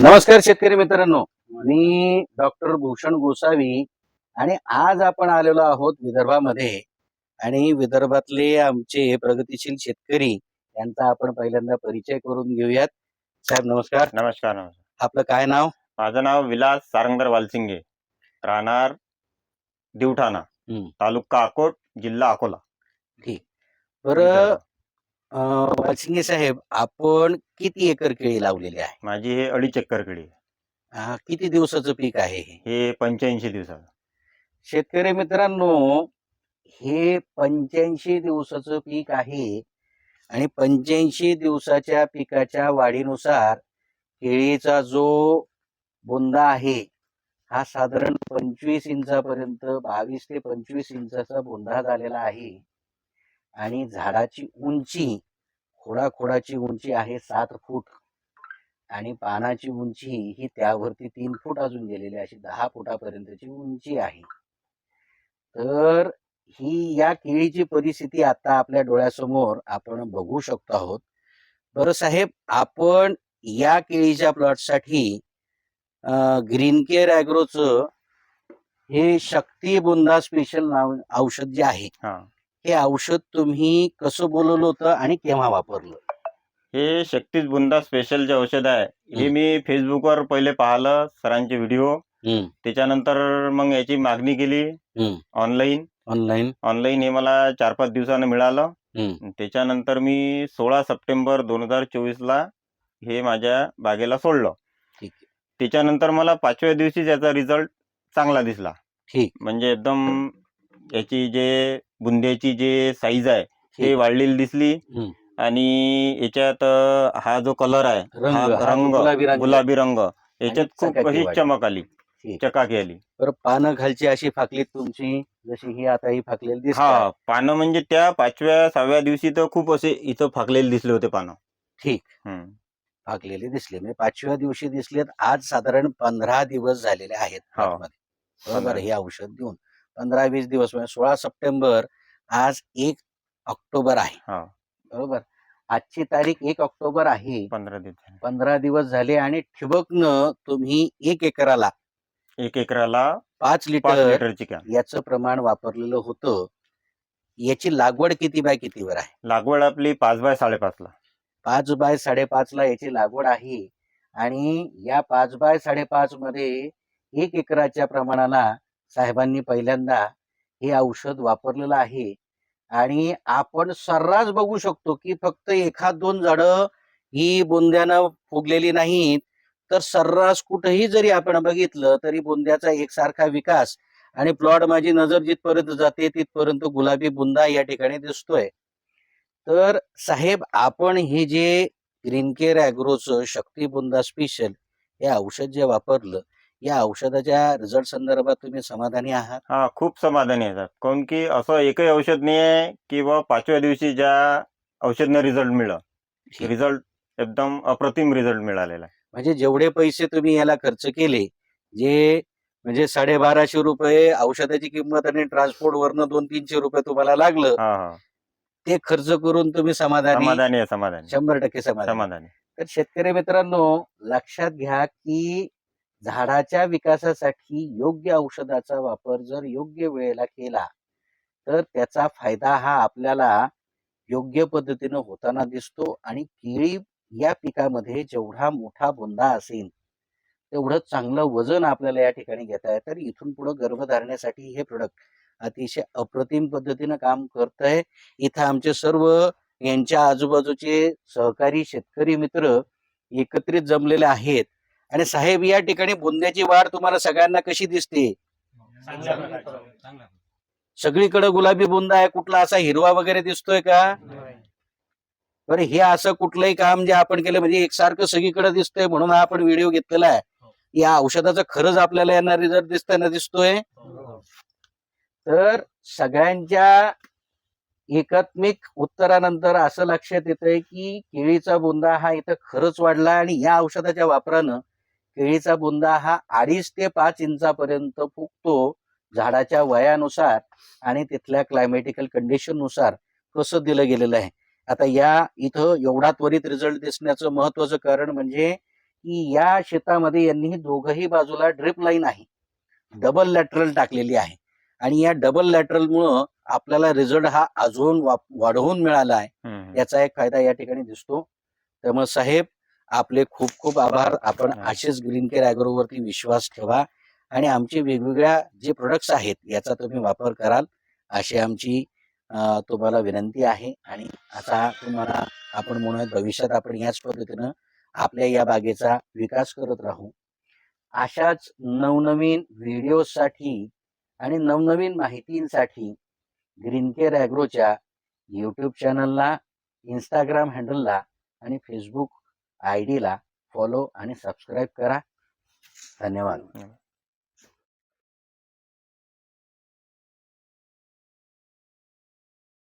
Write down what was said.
नमस्कार शेतकरी मित्रांनो. मी डॉक्टर भूषण गोसावी आणि आज आपण आलेलो आहोत विदर्भामध्ये. आणि विदर्भातले आमचे प्रगतीशील शेतकरी यांचा आपण पहिल्यांदा परिचय करून घेऊयात. साहेब नमस्कार. नमस्कार नमस्कार. आपलं काय नाव? माझं नाव विलास सारंगधर वालसिंगे राहणार दिवठाणा हम्म. तालुका अकोट जिल्हा अकोला. बरं अं, वालसिंगे साहेब आपण किती एकर केळी लावलेली आहे? माझी हे अडीच एकर केळी आहे. अं, किती दिवसाचं पीक आहे हे? हे पंच्याऐंशी दिवसाचं. शेतकरी मित्रांनो हे पंच्याऐंशी दिवसाचं पीक आहे आणि पंच्याऐंशी दिवसाच्या पिकाच्या वाढीनुसार केळीचा जो बुंदा आहे हा साधारण पंचवीस इंचापर्यंत बावीस ते पंचवीस इंचाचा बुंदा झालेला आहे. आणि झाडाची उंची खोडाखोडाची उंची आहे सात फूट. आणि पानाची उंची ही त्यावरती तीन फूट अजून गेलेली अशी दहा फुटापर्यंतची उंची आहे. तर ही या केळीची परिस्थिती आता आपल्या डोळ्यासमोर आपण बघू शकतो आहोत. बरं साहेब आपण या केळीच्या प्लॉटसाठी ग्रीन केअर ॲग्रोचं हे शक्ती बुंदा स्पेशल नाव औषध जे आहे हा औषध तुम्ही कसं बोलवलं होतं आणि केव्हा वापरलं? हे शक्तीच बुंदा स्पेशल जे औषध आहे हे. मी फेसबुकवर पहिले पाहिलं सरांचे व्हिडिओ हम्म, त्याच्यानंतर मग याची मागणी केली. हम्म. ऑनलाईन ऑनलाईन ऑनलाईन हे मला चार पाच दिवसानं मिळालं. हम्म. त्याच्यानंतर मी सोळा सप्टेंबर दोन हजार चोवीस ला हे माझ्या बागेला सोडलं. ठीक आहे. त्याच्यानंतर मला पाचव्या दिवशी याचा रिझल्ट चांगला दिसला. ठीक. म्हणजे एकदम याची जे बुंद्याची जे साईज आहे हे ठीक. वाढलेली दिसली हम्म. आणि याच्यात अं, हा जो कलर आहे रंग, हा हा रंग गुलाबी रंग. गुलाबी रंग याच्यात खूप चकाकी अशी. चमक आली ठीक. चकाकी आली बरं पानं खालची अशी फाकली तुमची जशी ही आता ही फाकलेली दिसते हा पानं म्हणजे त्या पाचव्या सहाव्या दिवशी तर खूप असे इथं फाकलेले दिसले होते पानं ठीक हम्म. फाकलेली दिसली म्हणजे पाचव्या दिवशी दिसलेत आज साधारण पंधरा दिवस झालेले आहेत हो. बरोबर पंधरा. हे औषध देऊन पंधरा वीस दिवस म्हणजे सोळा सप्टेंबर आज एक ऑक्टोबर आहे. हा. बरोबर? आजची तारीख एक ऑक्टोबर आहे. पंधरा दिवस झाले. पंधरा दिवस झाले आणि ठिबकनं तुम्ही एक एकराला एक एकराला पाच लिटर याचं प्रमाण वापरलेलं होतं. याची लागवड किती बाय कितीवर आहे? लागवड आपली पाच बाय साडेपाच ला. पाच बाय साडेपाच ला याची लागवड आहे आणि या पाच बाय साडेपाच मध्ये एक एकराच्या प्रमाणाला साहेबांनी पहिल्यांदा हे औषध वापरलेलं आहे. आणि आपण सर्रास बघू शकतो की फक्त एखाद दोन झाडं ही बोंद्यानं फुगलेली नाहीत. तर सर्रास कुठेही जरी आपण बघितलं तरी बोंद्याचा एकसारखा विकास आणि प्लॉट माझी नजर जिथपर्यंत जाते तिथपर्यंत गुलाबी बुंदा या ठिकाणी दिसतोय. तर साहेब आपण हे जे ग्रीन केअर अॅग्रोचं शक्ती बुंदा स्पेशल हे औषध जे वापरलं या औषधाच्या रिझल्ट संदर्भात तुम्ही समाधानी आहात? हा खूप समाधानी येतात. काऊन की असं एकही औषध नाही आहे की बा पाचव्या दिवशी ज्या औषधनं रिझल्ट मिळलं. रिझल्ट एकदम अप्रतिम रिझल्ट मिळालेला आहे. म्हणजे जेवढे पैसे तुम्ही याला खर्च केले जे म्हणजे साडेबाराशे रुपये औषधाची किंमत आणि ट्रान्सपोर्ट वरनं दोन तीनशे रुपये तुम्हाला लागलं हा हा. ते खर्च करून तुम्ही समाधानी? समाधानी आहे समाधानी. शंभर टक्के समाधानी. समाधानी. तर शेतकरी मित्रांनो लक्षात घ्या की झाडाच्या विकासासाठी योग्य औषधाचा वापर जर योग्य वेळेला केला तर त्याचा फायदा हा आपल्याला योग्य पद्धतीनं होताना दिसतो आणि केळी या पिकामध्ये जेवढा मोठा बोंदा असेल तेवढं चांगलं वजन आपल्याला या ठिकाणी घेता येतं तर इथून पुढे गर्भधारणेसाठी हे प्रोडक्ट अतिशय अप्रतिम पद्धतीनं काम करत आहे इथं आमचे सर्व यांच्या आजूबाजूचे सहकारी शेतकरी मित्र एकत्रित जमलेले आहेत. आणि साहेब या ठिकाणी बोंद्याची वाढ तुम्हाला सगळ्यांना कशी दिसते? सगळीकडे गुलाबी बुंदा आहे. कुठला असा हिरवा वगैरे दिसतोय का? बरं हे असं कुठलंही काम जे आपण केलं म्हणजे एकसारखं सगळीकडे दिसतंय म्हणून हा आपण व्हिडिओ घेतलेला आहे. या औषधाचा खरंच आपल्याला यांना रिझल्ट दिसताना दिसतोय. तर सगळ्यांच्या एकात्मिक उत्तरानंतर असं लक्षात येतंय की केळीचा बुंदा हा इथं खरंच वाढला आणि या औषधाच्या वापरानं केळीचा बुंदा हा अडीच ते पाच इंचापर्यंत फुगतो झाडाच्या वयानुसार आणि तिथल्या क्लायमॅटिकल कंडिशननुसार कसं दिलं गेलेलं आहे. आता या इथं एवढा त्वरित रिझल्ट दिसण्याचं महत्वाचं कारण म्हणजे की या शेतामध्ये यांनी दोघही बाजूला ड्रिप लाईन आहे. डबल लॅटरल टाकलेली आहे. आणि या डबल लॅटरल मुळे आपल्याला रिझल्ट हा अजून वाढवून मिळाला आहे. याचा एक फायदा या ठिकाणी दिसतो. त्यामुळे साहेब आपले खूप खूप आभार. आपण. असेच ग्रीन केअर अॅग्रोवरती विश्वास ठेवा आणि आमचे वेगवेगळ्या जे प्रोडक्ट्स आहेत याचा तुम्ही वापर कराल अशी आमची तुम्हाला विनंती आहे. आणि आता तुम्हाला आपण म्हणूयात भविष्यात आपण याच पद्धतीनं आपल्या या बागेचा विकास करत राहू. अशाच नवनवीन व्हिडिओसाठी आणि नवनवीन माहितींसाठी ग्रीन केअर अॅग्रोच्या यूट्यूब चॅनलला इंस्टाग्राम हँडलला आणि फेसबुक आय डीला फॉलो आणि सबस्क्राईब करा. धन्यवाद.